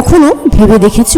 কখনো ভেবে দেখেছ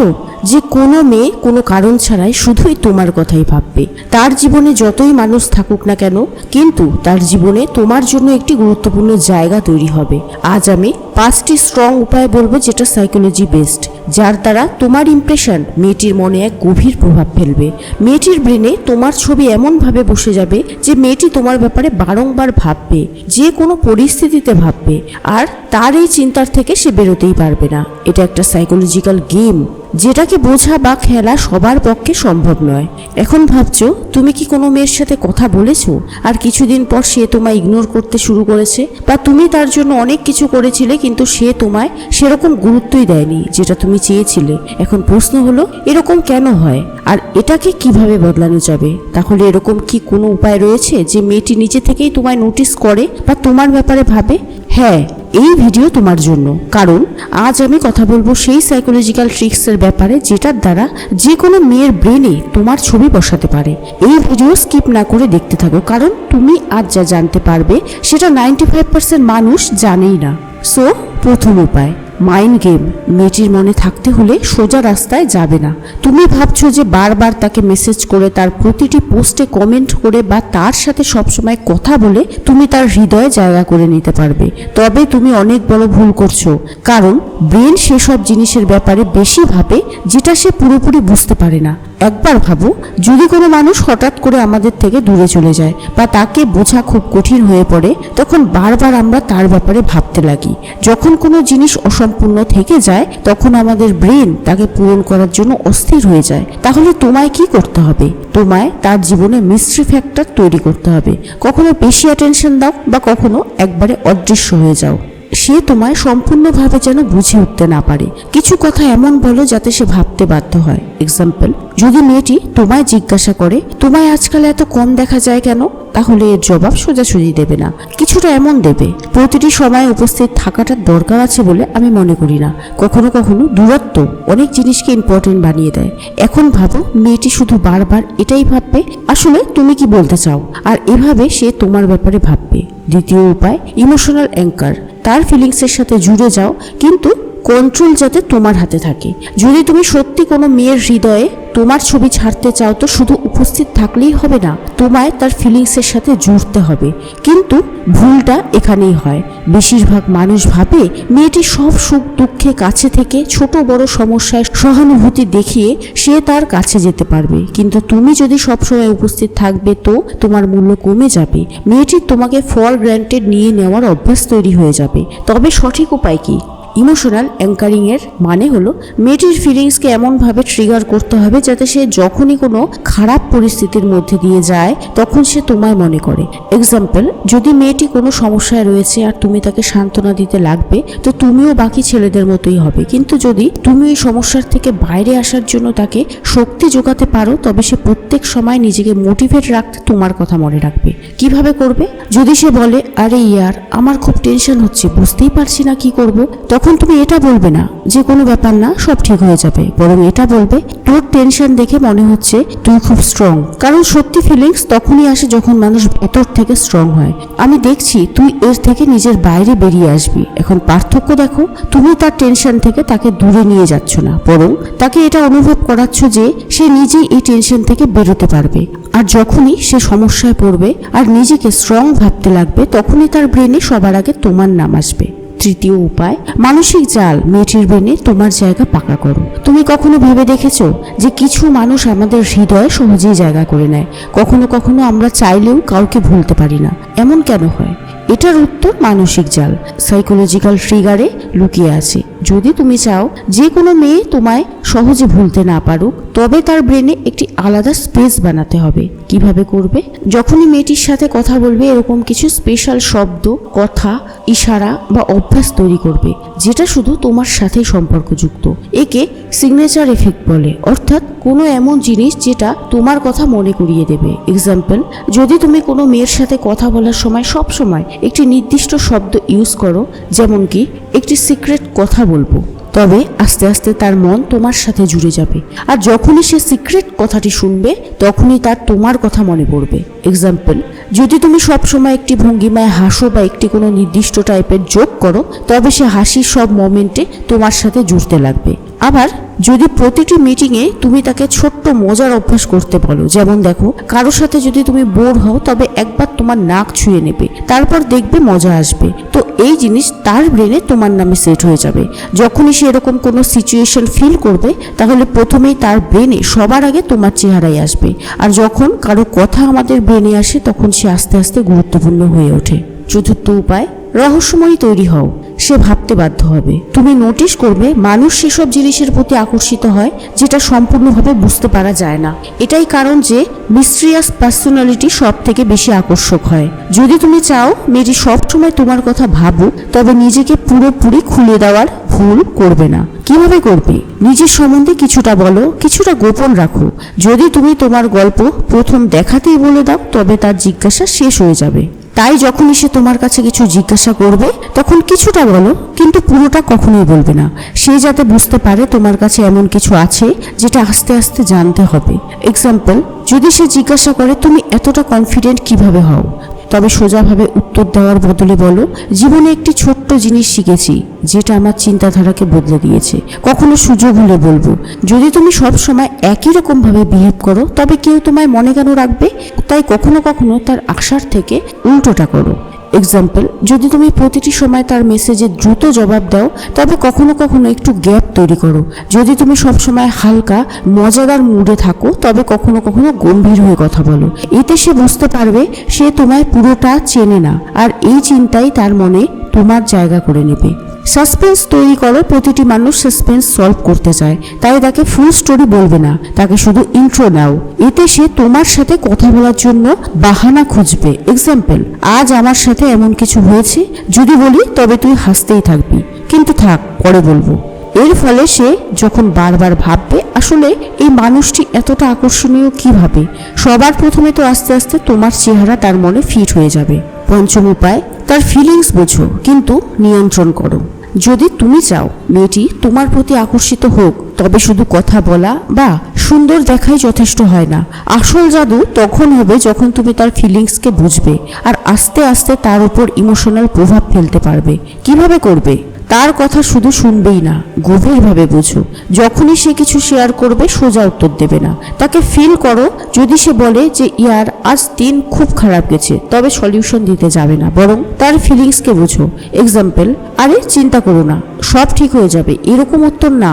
যে কোনো মেয়ে কোনো কারণ ছাড়াই শুধুই তোমার কথাই ভাববে। তার জীবনে যতই মানুষ থাকুক না কেন, কিন্তু তার জীবনে তোমার জন্য একটি গুরুত্বপূর্ণ জায়গা তৈরি হবে। আজ আমি পাঁচটি স্ট্রং উপায় বলব যেটা সাইকোলজি বেসড যার দ্বারা তোমার ইমপ্রেশন মেয়েটির মনে এক গভীর প্রভাব ফেলবে। মেয়েটির ব্রেনে তোমার ছবি এমনভাবে বসে যাবে যে মেয়েটি তোমার ব্যাপারে বারংবার ভাববে, যে কোনো পরিস্থিতিতে ভাববে, আর তার এই চিন্তার থেকে সে বেরোতেই পারবে না। এটা একটা সাইকোলজিক্যাল গেম যেটাকে বোঝা বা খেলা সবার পক্ষে সম্ভব নয়। এখন ভাবছ, তুমি কি কোনো মেয়ের সাথে কথা বলেছ? আর কিছুদিন পর সে তোমায় ইগনোর করতে শুরু করেছে। বা তুমি তার জন্য অনেক কিছু করেছিলে, কিন্তু সে তোমায় সেরকম গুরুত্বই দেয়নি, যেটা তুমি চেয়েছিলে। এখন প্রশ্ন হলো, এরকম কেন হয়? আর এটাকে কীভাবে বদলানো যাবে? তাহলে এরকম কি কোনো উপায় রয়েছে যে মেয়েটি নিজে থেকেই তোমায় নোটিস করে বা তোমার ব্যাপারে ভাবে? হ্যাঁ এই ভিডিও তোমার জন্য। কারণ আজ আমি কথা বলব সেই সাইকোলজিক্যাল ট্রিক্সের ব্যাপারে যেটার দ্বারা যে কোনো মেয়ের ব্রেনে তোমার ছবি বসাতে পারে। এই ভিডিও স্কিপ না করে দেখতে থাকো, কারণ তুমি আজ যা জানতে পারবে সেটা নাইনটি ফাইভ পার্সেন্ট মানুষ জানেই না। সো প্রথম উপায়। মাইন্ড গেম মেয়েটির মনে থাকতে হলে সোজা রাস্তায় যাবে না। তুমি ভাবছ যে বারবার তাকে মেসেজ করে তার প্রতিটি পোস্টে কমেন্ট করে বা তার সাথে সবসময় কথা বলে তুমি তার হৃদয়ে জায়গা করে নিতে পারবে। তবে তুমি অনেক বড় ভুল করছ, কারণ ব্রেন সেসব জিনিসের ব্যাপারে বেশি ভাবে যেটা সে পুরোপুরি বুঝতে পারে না। একবার ভাবো, যদি কোনো মানুষ হঠাৎ করে আমাদের থেকে দূরে চলে যায় বা তাকে বোঝা খুব কঠিন হয়ে পড়ে, তখন বারবার আমরা তার ব্যাপারে ভাবতে লাগি। যখন কোনো জিনিস অসম্পূর্ণ থেকে যায়, তখন আমাদের ব্রেন তাকে পূরণ করার জন্য অস্থির হয়ে যায়। তাহলে তোমায় কি করতে হবে? তোমায় তার জীবনে মিস্ট্রি ফ্যাক্টর তৈরি করতে হবে। কখনো বেশি অ্যাটেনশন দাও বা কখনো একবারে অদৃশ্য হয়ে যাও। সে তোমায় সম্পূর্ণভাবে যেন বুঝে উঠতে না পারে। কিছু কথা এমন বলো যাতে সে ভাবতে বাধ্য হয়। এক্সাম্পল যদি মেয়েটি তোমায় জিজ্ঞাসা করে, তোমায় আজকাল এত কম দেখা যায় কেন? তাহলে এর জবাব সোজাসুজি দেবে না। কিছুটা এমন দেবে। প্রতিটি সময় উপস্থিত থাকাটার দরকার আছে বলে আমি মনে করি না। কখনো কখনো দূরত্ব অনেক জিনিসকে ইম্পর্টেন্ট বানিয়ে দেয়। এখন ভাবো, মেয়েটি শুধু বারবার এটাই ভাববে, আসলে তুমি কি বলতে চাও? আর এভাবে সে তোমার ব্যাপারে ভাববে। দ্বিতীয় উপায় ইমোশনাল অ্যাঙ্কার তার ফিলিংসের সাথে জুড়ে যাও, কিন্তু কন্ট্রোল যাতে তোমার হাতে থাকে। যদি তুমি সত্যি কোনো মেয়ের হৃদয়ে তোমার ছবি ছাড়তে চাও তো শুধু উপস্থিত থাকলেই হবে না, তোমায় তার ফিলিংসের সাথে জুড়তে হবে। কিন্তু ভুলটা এখানেই হয়। বেশিরভাগ মানুষ ভাবে মেয়েটি সব সুখ দুঃখে কাছে থেকে ছোট বড় সমস্যায় সহানুভূতি দেখিয়ে সে তার কাছে যেতে পারবে। কিন্তু তুমি যদি সবসময় উপস্থিত থাকবে তো তোমার মূল্য কমে যাবে। মেয়েটির তোমাকে ফর গ্র্যান্টেড নিয়ে নেওয়ার অভ্যাস তৈরি হয়ে যাবে। তবে সঠিক উপায় কি? ইমোশনাল অ্যাঙ্কারিংয়ের মানে হলো মেয়েটির ফিলিংসকে এমনভাবে ট্রিগার করতে হবে যাতে সে যখনই কোনো খারাপ পরিস্থিতির মধ্যে দিয়ে যায়, তখন সে তোমায় মনে করে। এক্সাম্পল যদি মেয়েটি কোনো সমস্যায় রয়েছে আর তুমি তাকে সান্ত্বনা দিতে লাগবে, তো তুমিও বাকি ছেলেদের মতোই হবে। কিন্তু যদি তুমি এই সমস্যার থেকে বাইরে আসার জন্য তাকে শক্তি যোগাতে পারো, তবে সে প্রত্যেক সময় নিজেকে মোটিভেট রাখতে তোমার কথা মনে রাখবে। কীভাবে করবে? যদি সে বলে, আরে ইয়ার, আমার খুব টেনশন হচ্ছে, বুঝতেই পারছি না কি করব, তখন তুমি এটা বলবে না যে কোনো ব্যাপার না, সব ঠিক হয়ে যাবে। বরং এটা বলবে তোর টেনশন দেখে মনে হচ্ছে তুই খুব স্ট্রং কারণ সত্যি ফিলিংস তখনই আসে যখন মানুষ ভেতর থেকে স্ট্রং হয়। আমি দেখছি তুই এর থেকে নিজের বাইরে বেরিয়ে আসবি। এখন পার্থক্য দেখো, তুমি তার টেনশন থেকে তাকে দূরে নিয়ে যাচ্ছ না, বরং তাকে এটা অনুভব করাচ্ছ যে সে নিজেই এই টেনশন থেকে বেরোতে পারবে। আর যখনই সে সমস্যায় পড়বে আর নিজেকে স্ট্রং ভাবতে লাগবে, তখনই তার ব্রেনে সবার আগে তোমার নাম আসবে। তৃতীয় উপায়, মানসিক জাল মেয়েটির ব্রেনে তোমার জায়গা পাকা করো। তুমি কখনো ভেবে দেখেছ যে কিছু মানুষ আমাদের হৃদয়ে সহজেই জায়গা করে নেয়? কখনো কখনো আমরা চাইলেও কাউকে ভুলতে পারি না। এমন কেন হয়? এটার উত্তর মানসিক জাল। সাইকোলজিক্যাল ট্রিগারে লুকিয়ে আছে। যদি তুমি চাও যে কোনো মেয়ে তোমায় সহজে ভুলতে না পারুক, তবে তার ব্রেনে একটি আলাদা স্পেস বানাতে হবে। কীভাবে করবে? যখনই মেয়েটির সাথে কথা বলবে, এরকম কিছু স্পেশাল শব্দ, কথা, ইশারা বা অভ্যাস তৈরি করবে। যেটা শুধু তোমার সাথেই সম্পর্কযুক্ত। একে সিগনেচার এফেক্ট বলে। অর্থাৎ কোনো এমন জিনিস যেটা তোমার কথা মনে করিয়ে দেবে। এক্সাম্পল যদি তুমি কোনো মেয়ের সাথে কথা বলার সময় সব সময় একটি নির্দিষ্ট শব্দ ইউজ করো, যেমন কি, একটি সিক্রেট কথা বলব। তবে আস্তে আস্তে তার মন তোমার সাথে জুড়ে যাবে। আর যখনই সে সিক্রেট কথাটি শুনবে, তখনই তার তোমার কথা মনে পড়বে। এক্সাম্পল যদি তুমি সবসময় একটি ভঙ্গিমায় হাসো বা একটি কোনো নির্দিষ্ট টাইপের যোগ করো, তবে সে হাসির সব মোমেন্টে তোমার সাথে জুড়তে লাগবে। আবার যদি প্রতিটি মিটিংয়ে তুমি তাকে ছোট্ট মজার অভ্যাস করতে বলো, যেমন দেখো, কারোর সাথে যদি তুমি বোর হও, তবে একবার তোমার নাক ছুঁয়ে নেবে, তারপর দেখবে মজা আসবে। তো এই জিনিস তার ব্রেনে তোমার নামে সেট হয়ে যাবে। যখনই সে এরকম কোনো সিচুয়েশন ফিল করবে, তাহলে প্রথমেই তার ব্রেনে সবার আগে তোমার চেহারাই আসবে। আর যখন কারও কথা আমাদের ব্রেনে আসে, তখন সে আস্তে আস্তে গুরুত্বপূর্ণ হয়ে ওঠে। চতুর্থ উপায়, রহস্যময়ী তৈরি হও। সে ভাবতে বাধ্য হবে। তুমি নোটিশ করবে, মানুষ সেসব জিনিসের প্রতি আকর্ষিত হয়, যেটা সম্পূর্ণভাবে বুঝতে পারা যায় না। এটাই কারণ যে মিস্ট্রিয়াস পার্সোনালিটি সব থেকে বেশি আকর্ষক হয়। যদি তুমি চাও, মেয়েটি সবসময় তোমার কথা ভাবুক, তবে নিজেকে পুরোপুরি খুলে দেওয়ার ভুল করবে না। কীভাবে করবে? নিজের সম্বন্ধে কিছুটা বলো, কিছুটা গোপন রাখো। যদি তুমি তোমার গল্প প্রথম দেখাতেই বলে দাও, তবে তার জিজ্ঞাসা শেষ হয়ে যাবে। তাই যখনই সে তোমার কাছে কিছু জিজ্ঞাসা করবে, তখন কিছুটা বলো, কিন্তু পুরোটা কখনোই বলবে না। সে যাতে বুঝতে পারে তোমার কাছে এমন কিছু আছে, যেটা আস্তে আস্তে জানতে হবে। এক্সাম্পল যদি সে জিজ্ঞাসা করে, তুমি এতটা কনফিডেন্ট কীভাবে হও? তবে সোজাভাবে উত্তর দেওয়ার বদলে বলো, জীবনে একটি ছোট্ট জিনিস শিখেছি, যেটা আমার চিন্তাধারাকে বদলে দিয়েছে। কখনো সুযোগ হলে বলব, যদি তুমি সব সময় একই রকমভাবে বিহেভ করো, তবে কেউ তোমায় মনে কেন রাখবে? তাই কখনো কখনো তার আশার থেকে উল্টোটা করো। এক্সাম্পল যদি তুমি প্রতিটি সময় তার মেসেজে দ্রুত জবাব দাও, তবে কখনো কখনো একটু গ্যাপ তৈরি করো। যদি তুমি সবসময় হালকা, মজাদার মুডে থাকো, তবে কখনো কখনো গম্ভীর হয়ে কথা বলো। এতে সে বুঝতে পারবে, সে তোমায় পুরোটা চেনে না, আর এই চিন্তাই তার মনে তোমার জায়গা করে নেবে। সাসপেন্স তৈরি করো, প্রতিটি মানুষ সাসপেন্স সলভ করতে চায়। তাই তাকে ফুল স্টোরি বলবে না। তাকে শুধু ইন্ট্রো নাও। এতে সে তোমার সাথে কথা বলার জন্য বাহানা খুঁজবে। এক্সাম্পল আজ আমার সাথে এমন কিছু হয়েছে, যদি বলি তবে তুই হাসতেই থাকবি। কিন্তু থাক, পরে বলব। এর ফলে সে যখন বারবার ভাববে, আসলে এই মানুষটি এতটা আকর্ষণীয় কীভাবে সবার প্রথমে তো আস্তে আস্তে তোমার চেহারা তার মনে ফিট হয়ে যাবে। পঞ্চম উপায় তার ফিলিংস বোঝো, কিন্তু নিয়ন্ত্রণ করো। যদি তুমি চাও মেয়েটি তোমার প্রতি আকর্ষিত হোক, তবে শুধু কথা বলা বা সুন্দর দেখাই যথেষ্ট হয় না। আসল জাদু তখন হবে যখন তুমি তার ফিলিংসকে বুঝবে, আর আস্তে আস্তে তার উপর ইমোশনাল প্রভাব ফেলতে পারবে। কীভাবে করবে? তার কথা শুধু শুনবেই না, গভীরভাবে বুঝো। যখনই সে কিছু শেয়ার করবে, সোজা উত্তর দেবে না। তাকে ফিল করো, যদি সে বলে যে, ইয়ার, আজ দিন খুব খারাপ গেছে, তবে সলিউশন দিতে যাবে না। বরং তার ফিলিংসকে বুঝো। এক্সাম্পল আরে, চিন্তা করো না, সব ঠিক হয়ে যাবে, এরকম উত্তর না।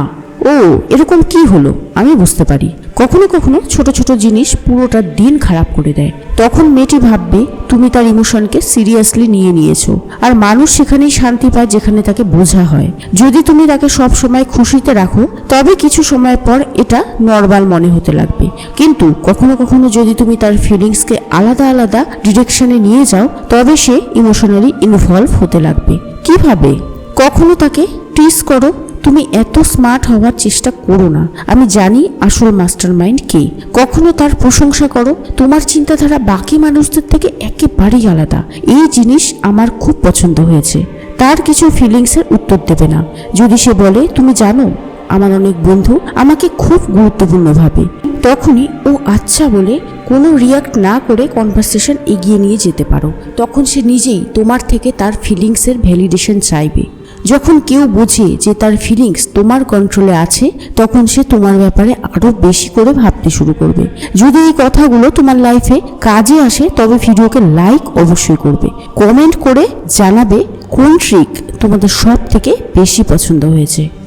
ও, এরকম কি হলো? আমি বুঝতে পারি। কখনো কখনো ছোট ছোট জিনিস পুরোটা দিন খারাপ করে দেয়। তখন মেয়েটি ভাববে, তুমি তার ইমোশনকে সিরিয়াসলি নিয়ে নিয়েছো। আর মানুষ সেখানেই শান্তি পায় যেখানে তাকে বোঝা হয়। যদি তুমি তাকে সব সময় খুশিতে রাখো, তবে কিছু সময় পর এটা নর্মাল মনে হতে লাগবে। কিন্তু কখনো কখনো যদি তুমি তার ফিলিংসকে আলাদা আলাদা ডিরেকশনে নিয়ে যাও, তবে সে ইমোশনালি ইনভলভ হতে লাগবে। কীভাবে? কখনো তাকে টিস করো তুমি এত স্মার্ট হওয়ার চেষ্টা করো না। আমি জানি আসল মাস্টার মাইন্ড কে। কখনো তার প্রশংসা করো। তোমার চিন্তাধারা বাকি মানুষদের থেকে একেবারেই আলাদা। এই জিনিস আমার খুব পছন্দ হয়েছে। তার কিছু ফিলিংসের উত্তর দেবে না। যদি সে বলে, তুমি জানো, আমার অনেক বন্ধু আমাকে খুব গুরুত্বপূর্ণ ভাবে। তখনই ও আচ্ছা বলে কোনো রিয়াক্ট না করে কনভারসেশন এগিয়ে নিয়ে যেতে পারো। তখন সে নিজেই তোমার থেকে তার ফিলিংসের ভ্যালিডেশন চাইবে। যখন কেউ বোঝে যে তার ফিলিংস তোমার কন্ট্রোলে আছে, তখন সে তোমার ব্যাপারে আরও বেশি করে ভাবতে শুরু করবে। যদি এই কথাগুলো তোমার লাইফে কাজে আসে, তবে ভিডিওকে লাইক অবশ্যই করবে। কমেন্ট করে জানাবে কোন ট্রিক তোমাদের সব থেকে বেশি পছন্দ হয়েছে।